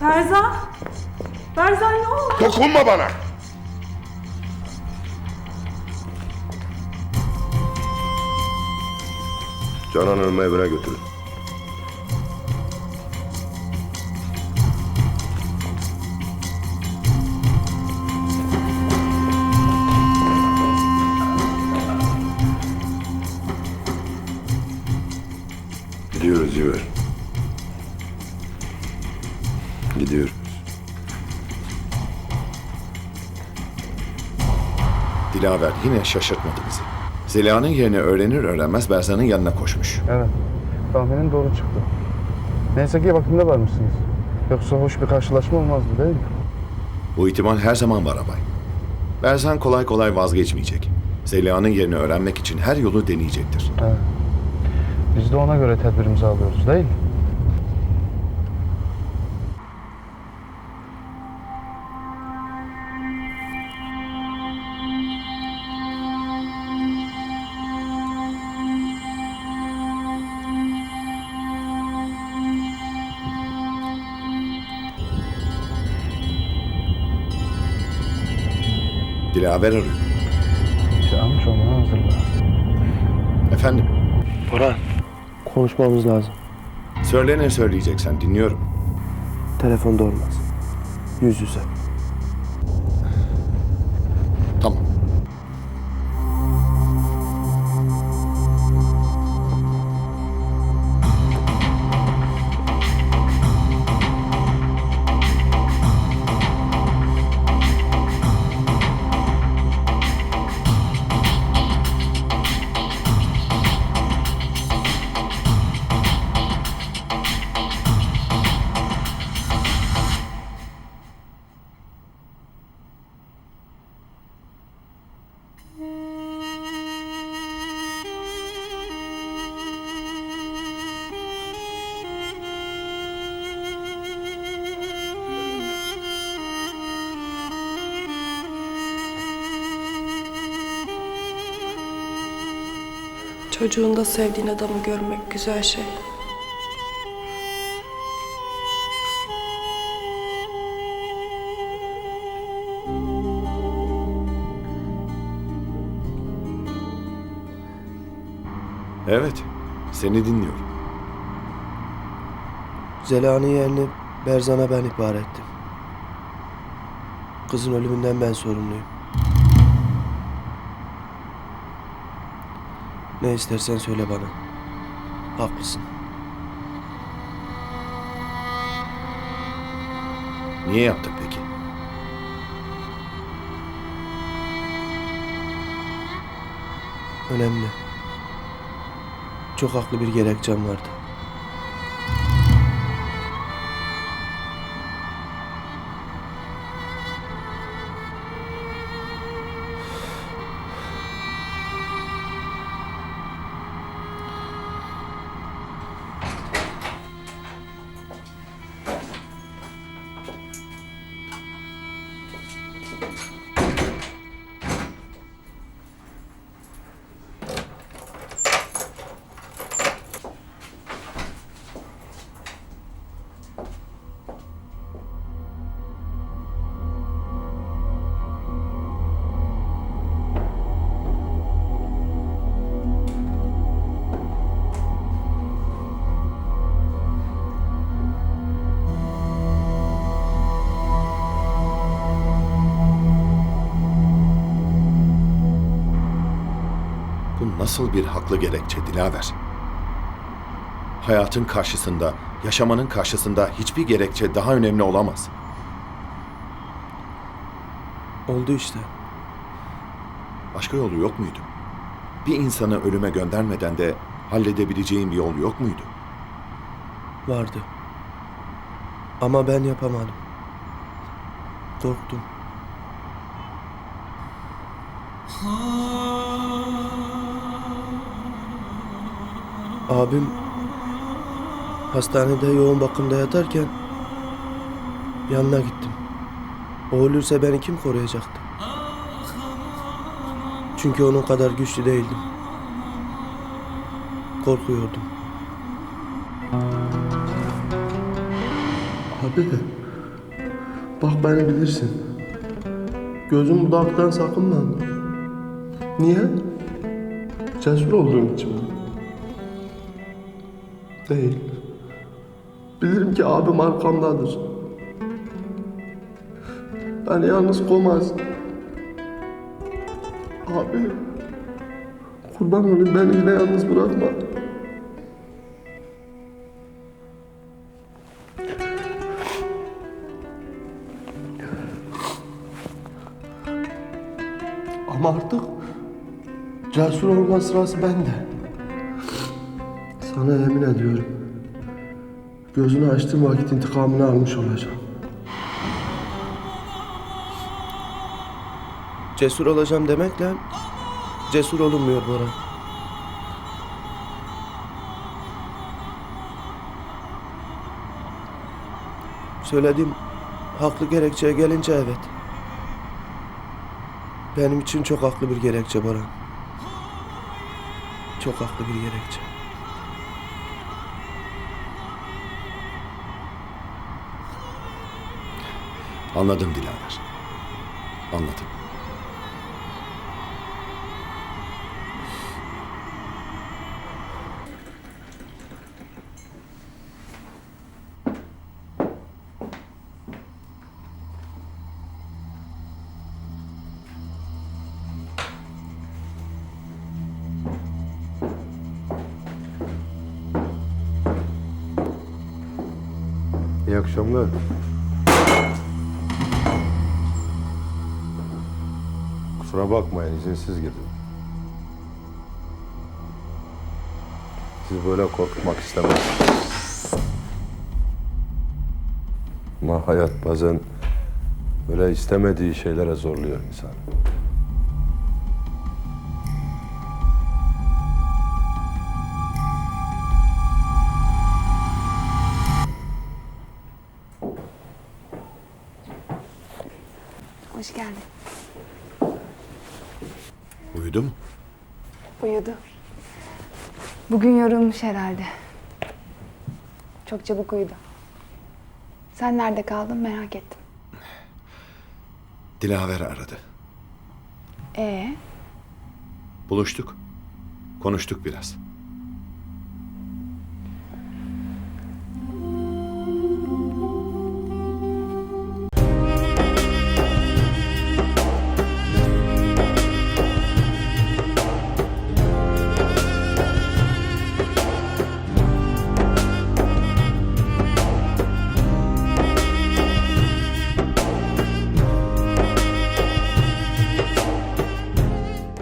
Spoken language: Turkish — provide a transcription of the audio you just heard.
Berzan! Berzan ne oldu? Dokunma bana. Canan Hanım'ı evine götürün. Gidiyoruz Ziver. Gidiyoruz. Dilaver yine şaşırtmadı bizi. Zeliha'nın yerini öğrenir öğrenmez Berzan'ın yanına koşmuş. Evet. Tahminim doğru çıktı. Neyse ki vaktinde varmışsınız. Yoksa hoş bir karşılaşma olmazdı değil mi? Bu ihtimal her zaman var abay. Berzan kolay kolay vazgeçmeyecek. Zeliha'nın yerini öğrenmek için her yolu deneyecektir. Evet. Biz de ona göre tedbirimizi alıyoruz değil mi? Dilaver arıyor. Şey almış olmanı hazırla. Efendim, Orhan, konuşmamız lazım. söyle ne söyleyeceksen dinliyorum. Telefonda olmaz. Yüz yüze. Çocuğunda sevdiğin adamı görmek güzel şey. Evet, seni dinliyorum. Zeliha'nın yerini Berzan'a ben ihbar ettim. Kızın ölümünden ben sorumluyum. Ne istersen söyle bana. Haklısın. Niye yaptık peki? Önemli. Çok haklı bir gerekçem vardı. Nasıl bir haklı gerekçe Dilaver? Hayatın karşısında, yaşamanın karşısında hiçbir gerekçe daha önemli olamaz. Oldu işte. Başka yolu yok muydu? Bir insanı ölüme göndermeden de halledebileceğin bir yol yok muydu? Vardı. Ama ben yapamadım. Korktum. Abim hastanede yoğun bakımda yatarken yanına gittim. O ölürse beni kim koruyacaktı? Çünkü onun kadar güçlü değildim. Korkuyordum. Abi. Bak beni bilirsin. Gözüm budaktan sakınma. Niye? Cesur olduğum için mi? Değil. Bilirim ki abim arkamdadır. Beni yalnız koymaz. Abi. Kurban olayım beni yine yalnız bırakma. Ama artık cesur olma sırası bende. Sana yemin ediyorum. Gözünü açtığım vakit intikamını almış olacağım. Cesur olacağım demekle cesur olunmuyor Bora. Söylediğim haklı gerekçeye gelince evet. Benim için çok haklı bir gerekçe Baran. Çok haklı bir gerekçe. Anladım Dilaver. Anladım. İyi akşamlar. Kusura bakmayın izinsiz girdim. Siz böyle korkutmak istemem. Ama hayat bazen böyle istemediği şeylere zorluyor insan. Hoş geldin. Uyudu mu? Uyudu. Bugün yorulmuş herhalde. Çok çabuk uyudu. Sen nerede kaldın merak ettim. Dilaver aradı. Ee, Buluştuk. Konuştuk biraz.